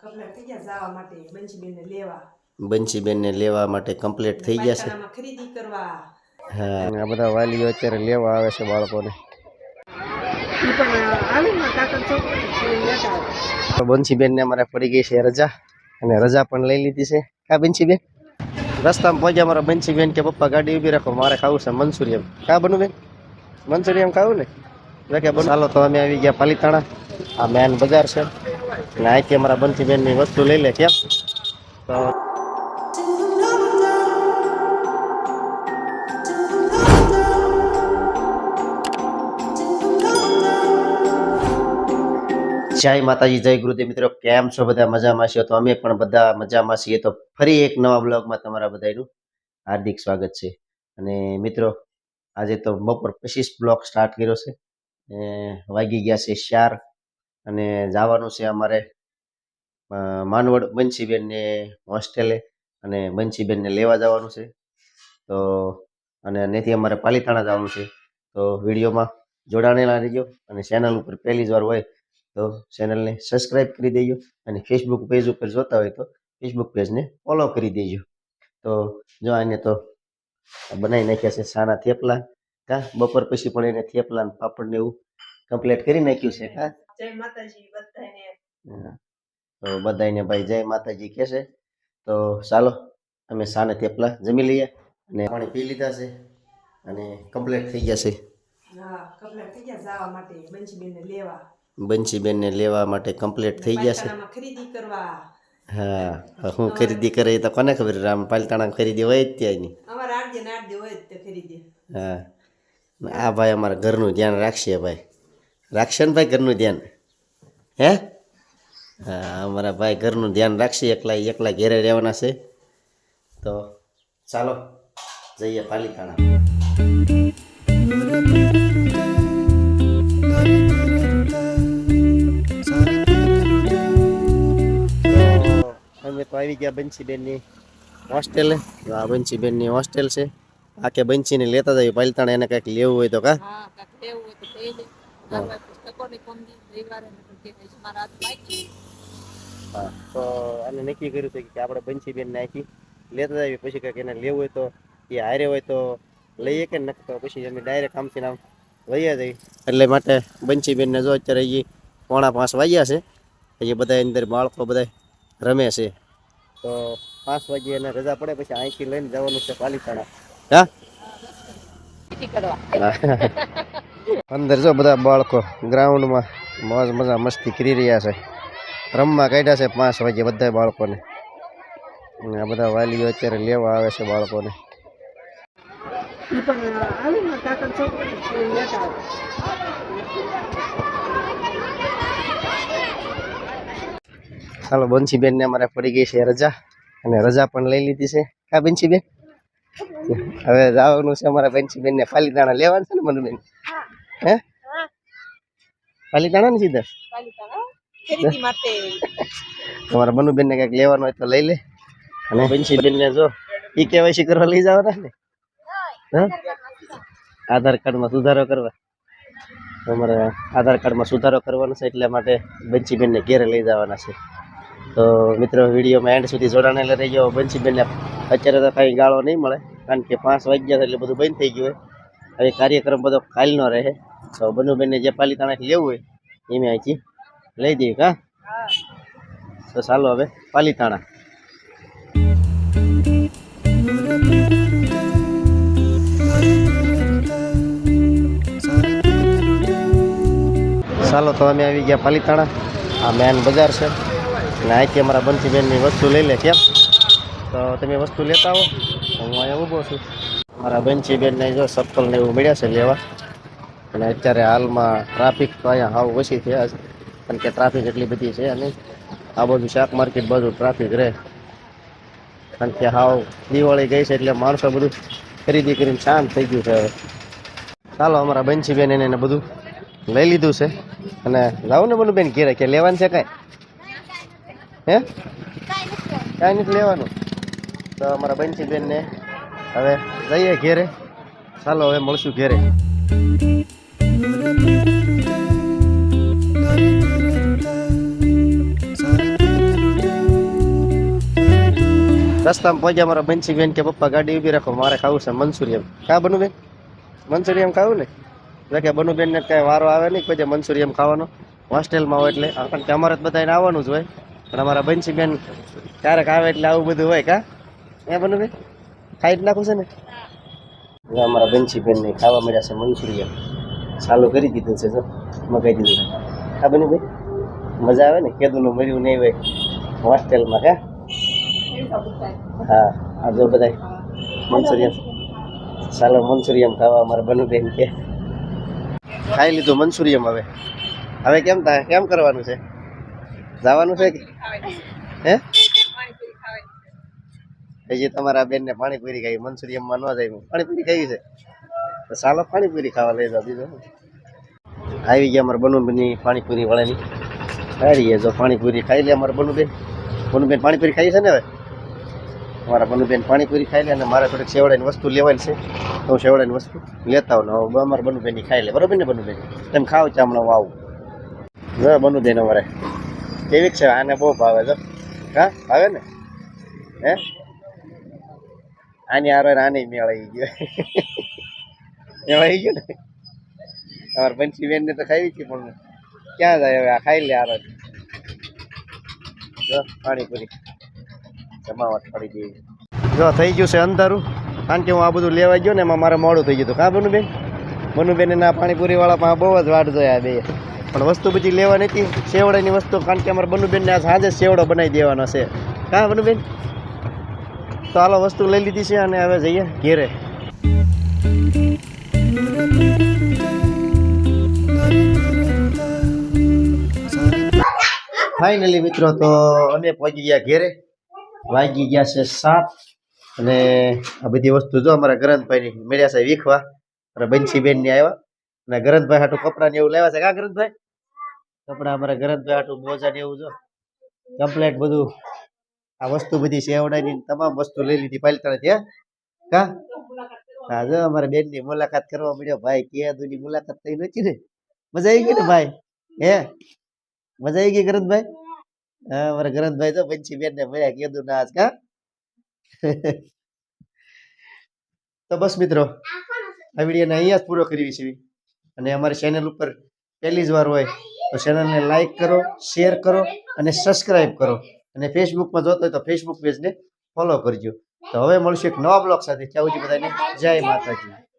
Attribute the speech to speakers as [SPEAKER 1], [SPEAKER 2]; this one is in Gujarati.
[SPEAKER 1] કપડાં થઈ ગયા જવા માટે બંસીબેનને લેવા.
[SPEAKER 2] બંસીબેનને લેવા માટે કમ્પ્લીટ થઈ ગયા છે.
[SPEAKER 1] ખરીદી કરવા.
[SPEAKER 2] હા આ બધા વાલીઓ અત્યારે લેવા આવે છે બાળકોને.
[SPEAKER 1] પણ ને
[SPEAKER 2] અમારે પડી ગઈ છે રજા અને રજા પણ લઈ લીધી છે. કા બંસીબેન રસ્તામાં પહોંચ્યા મારા બંસીબેન કે પપ્પા ગાડી ઊભી રાખો મારે ખાવું છે મંચુરિયમ કા બનુ બેન મંચુરિયમ ખાવું ને? કે બનુ ચાલો તો અમે આવી ગયા પાલીતાણા. આ મેન બજાર છે. અને અહીંથી અમારા બંસીબેનની વસ્તુ લઈ લે કેમ? તો જય માતાજી, જય ગુરુદેવ મિત્રો. કેમ છો બધા? મજામાં છો તો અમે પણ બધા મજામાં છીએ. તો ફરી એક નવા બ્લોગમાં તમારા બધાનું હાર્દિક સ્વાગત છે. અને મિત્રો, આજે તો બપોર પચીસ બ્લોગ સ્ટાર્ટ કર્યો છે. ને વાગી ગયા છે ચાર. અને જવાનું છે અમારે માનવડ બંસીબેનને હોસ્ટેલે અને બંસીબેનને લેવા જવાનું છે. તો, અને અહીંથી અમારે પાલીતાણા જવાનું છે. તો વિડીયોમાં જોડાણેલા રહેજો અને ચેનલ ઉપર પહેલી જ વાર હોય તો ચેનલને સબસ્ક્રાઇબ કરી દેજો અને ફેસબુક પેજ ઉપર જોતા હોય તો ફેસબુક પેજને ફોલો કરી દેજો. તો જો આને તો બનાવી નાખ્યા છે સાના થેપલા. કા? બપોર પછી પણ એને થેપલા પાપડ ને એવું કમ્પ્લીટ કરી નાખ્યું છે. કા?
[SPEAKER 1] જય માતાજી બધાને
[SPEAKER 2] હા. તો બધાને ભાઈ જય માતાજી કહેશે તો ચાલો અમે સાને થેપલા જમી લઈએ અને પાણી પી લીધા છે અને કમ્પ્લીટ થઈ ગયા છે.
[SPEAKER 1] બંચીબેનને લેવા.
[SPEAKER 2] માટે કમ્પ્લીટ થઈ ગયા છે.
[SPEAKER 1] ખરીદી કરવા.
[SPEAKER 2] હા હું ખરીદી કરે તો કોને ખબર રામ પાલતાણા ખરીદી હોય જ ત્યાંની
[SPEAKER 1] અમારા આડજે આઠ આડજે હોય જ તે ખરીદી.
[SPEAKER 2] હા. આ ભાઈ અમારા ઘરનું ધ્યાન રાખશે ભાઈ. રાખશે ને ભાઈ ઘરનું ધ્યાન. હે? હા અમારા ભાઈ ઘરનું ધ્યાન રાખશે એકલા એકલા ઘેરે રહેવાના છે. તો ચાલો જઈએ પાલિતાણા. અમે તો આવી ગયા બંસીબેનની હોસ્ટેલે તો આ બંસીબેનની હોસ્ટેલ છે. આ કે બંસીને લેતા જઈએ પાલિતાણા એને કંઈક લેવું હોય તો કા?
[SPEAKER 3] લેવું હોય તો
[SPEAKER 2] હા. તો આને નક્કી કર્યું છે કે આપણે બંસીબેન નાખી લેતા જઈએ પછી કંઈક એને લેવું હોય તો એ હારે હોય તો લઈએ કે નક તો પછી અમે ડાયરેક્ટ આમથી આમ વહીયા જઈએ. એટલે માટે બંસીબેનને જો અત્યારે એ પોણા પાંચ વાગ્યા છે. હજી બધા અંદર બાળકો બધા રમે છે. તો પાંચ વાગ્યે એને રજા પડે પછી અહીંથી લઈને જવાનું છે પાલીતાણા. હા?
[SPEAKER 3] કરવા
[SPEAKER 2] અંદર જો બધા બાળકો ગ્રાઉન્ડમાં મોજ મજા મસ્તી કરી રહ્યા છે. રમવા કાઢ્યા છે પાંચ વાગે બધા બાળકોને. આ બધા વાલીઓ અત્યારે લેવા આવે છે બાળકોને. ચાલો બંસીબેન ને અમારે પડી ગઈ છે રજા. અને રજા પણ લઈ લીધી છે. કા બંસીબેન? હવે જવાનું છે અમારા બંસીબેન ને દાણા લેવાનું છે ને મનુબેન? હે? પાલીતાણા ને સીધા? તમારા મનુબેન ને કંઈક લેવાનું હોય તો લઈ લે. અને બંસીબેન ને જો. ઈ કેવાયસી કરવા લઈ જવાના ને? આધાર કાર્ડમાં સુધારો કરવા. અમારે આધાર કાર્ડમાં સુધારો કરવાનો છે એટલા માટે બંસીબેનને ઘેરે લઈ જવાના છે. તો મિત્રો વિડીયોમાં એન્ડ સુધી જોડાણેલા રહેજો. બંસીબેનને અત્યારે તો કાંઈ ગાળો નહીં મળે. કારણ કે પાંચ વાગ્યા એટલે બધું બંધ થઈ ગયું હોય. હવે કાર્યક્રમ બધો કાલનો રહે. તો બનુબેનને જે પાલિતાણાથી લેવું હોય, એ મેં અહીંથી લઈ દઈએ કા? તો ચાલો હવે પાલીતાણા. ચાલો તો અમે આવી ગયા પાલીતાણા. આ મેન બજાર છે. અને અહીંથી અમારા બંસીબેનની વસ્તુ લઈ લે કેમ? તો તમે વસ્તુ લેતા આવો. હું અહીંયા ઊભો છું. મારા બંસીબેનને જો સર્કલ ને એવું મળ્યા છે લેવા. અને અત્યારે હાલમાં ટ્રાફિક તો અહીંયા હાવ ઓછી થયા છે કારણ કે ટ્રાફિક એટલી બધી છે અને આ બધું શાક માર્કેટ બધું ટ્રાફિક રહે. કારણ કે હાવ દિવાળી ગઈ છે એટલે માણસો બધું ખરીદી કરીને શાંત થઈ ગયું છે હવે. ચાલો, અમારા બંસીબેન એને એને બધું લઈ લીધું છે. અને લાવો ને બધું બેન ઘેરે, કે લેવાનું છે કાંઈ? હે? કાંઈ નથી લેવાનું. તો અમારા બંસીબેન બેનને હવે જઈએ ઘેરે. ચાલો, હવે મળશું ઘેરે. રસ્તામાં પહોંચ્યા મારા બંસી બેન કે, પપ્પા, ગાડી ઊભી રાખો, મારે ખાવું છે. મંચુરિયમ કા બનુ બેન મંચુરિયમ ખાવું ને? કે બનુ બેનને કાંઈ વારો આવે નહીં પછી મંચુરિયમ ખાવાનો. હોસ્ટેલમાં હોય એટલે કારણ કે અમારે તો બધાને આવવાનું જ હોય. પણ અમારા બંસી બેન ક્યારેક આવે એટલે આવું બધું હોય, કા? એ બનુ બેન ખાઈ જ નાખું છે ને? અમારા બંસી બેનને ખાવા મળ્યા છે મંચુરિયમ ચાલુ કરી દીધું છે, જો. મગાઈ દીધું હા બની ભાઈ મજા આવે ને? કેદુનું મર્યું નહીં હોય. હોસ્ટેલમાં, કા? હા, આ જો બધા મંચુરિયમ ચાલો મંચુરિયમ ખાવા અમારે બનુ બેન કે. ખાઈ લીધું મંચુરિયમ હવે. હવે કેમ થાય કેમ કરવાનું છે? જવાનું છે કે? હે? હજી તમારા બેનને પાણીપુરી ખાઈ મંચુરિયમમાં ન જાય. પાણીપુરી ખાઈ છે. તો ચાલો, પાણીપુરી ખાવા લઈ જાઓ બીજું. આવી ગયા અમારે બનુ પાણીપુરી વાળાની સારી જો પાણીપુરી ખાઈ લે અમારે બનુ બેન બનુ બેન પાણીપુરી ખાઈ છે ને હવે? મારા બનુબેન પાણીપુરી ખાઈ લે અને મારે થોડીક શેવડાની વસ્તુ લેવાની છે હું શેવડાની વસ્તુ લેતા હવે અમારે બનુબેન ખાઈ લે. બરોબર ને બનુબેન? એમ ખાવ ચામડો વાવ. જો બનુબેન અમારે. કેવીક છે? આને બહુ ભાવે જો હા? ભાવે ને? હે? આની આરો આની મેળાઈ આવી ગયો. મેળાઈ આવી ગયો ને? અમારે બંસી બેનને તો ખાવી છે, પણ ક્યાં જાય? હવે આ ખાઈ લે આરો પાણીપુરી. જમાવટ પડી ગઈ. જો, થઈ ગયું છે અંધારું. કારણ કે હું આ બધું લેવા ગયો ને, એમાં મારે મોડું થઈ ગયું હતું. કા બનુબેન બનુબેન ના પાણીપુરી પણ બહુ જ વાટ જોયા બે. પણ વસ્તુ બધી લેવા નથી સેવડાની વસ્તુ, કારણ કે અમારે બનુબેન ને આજ સાંજે સેવડો બનાવી દેવાનો છે. કા બનુબેન તો હાલો, વસ્તુ લઈ લીધી છે અને હવે જઈએ ઘેરે. ફાઇનલી મિત્રો, તો અમે પહોંચી ગયા ઘેરે. વાગી ગયા છે સાત અને આ બધી વસ્તુ જો અમારા ગરંતભાઈ મળ્યા છે વીખવા. અને બંસી બેનની આવ્યા. અને ગ્રંથભાઈ હાટું કપડા ને એવું લેવા છે. કા ગરંતભાઈ કપડા અમારા ગ્રંથભાઈ હાટું મોજા ને એવું જો. કમ્પ્લેટ બધું. આ વસ્તુ બધી સેવડાની તમામ વસ્તુ લઈ લીધી પાલતાણા ત્યાં કા? હા, જો અમારા બેનની મુલાકાત કરવા મળ્યો. ભાઈ, કે ની મુલાકાત થઈ નથી ને? મજા આવી ગઈ ને, ભાઈ? હે? મજા આવી ગઈ ગરંતભાઈ હા ગ્રંથભાઈ તો પંચી બેન ને મળ્યા કીધું ના કા તો બસ મિત્રો આ વિડીયોને અહીંયા જ પૂરો કરવી છે અને અમારી ચેનલ ઉપર પહેલી જ વાર હોય તો ચેનલને લાઈક કરો શેર કરો અને સબસ્ક્રાઇબ કરો અને ફેસબુકમાં જોતો હોય તો ફેસબુક પેજને ફોલો કરજો તો હવે મળશું એક નવા બ્લોગ સાથે ત્યાં સુધી બધાને જય માતાજી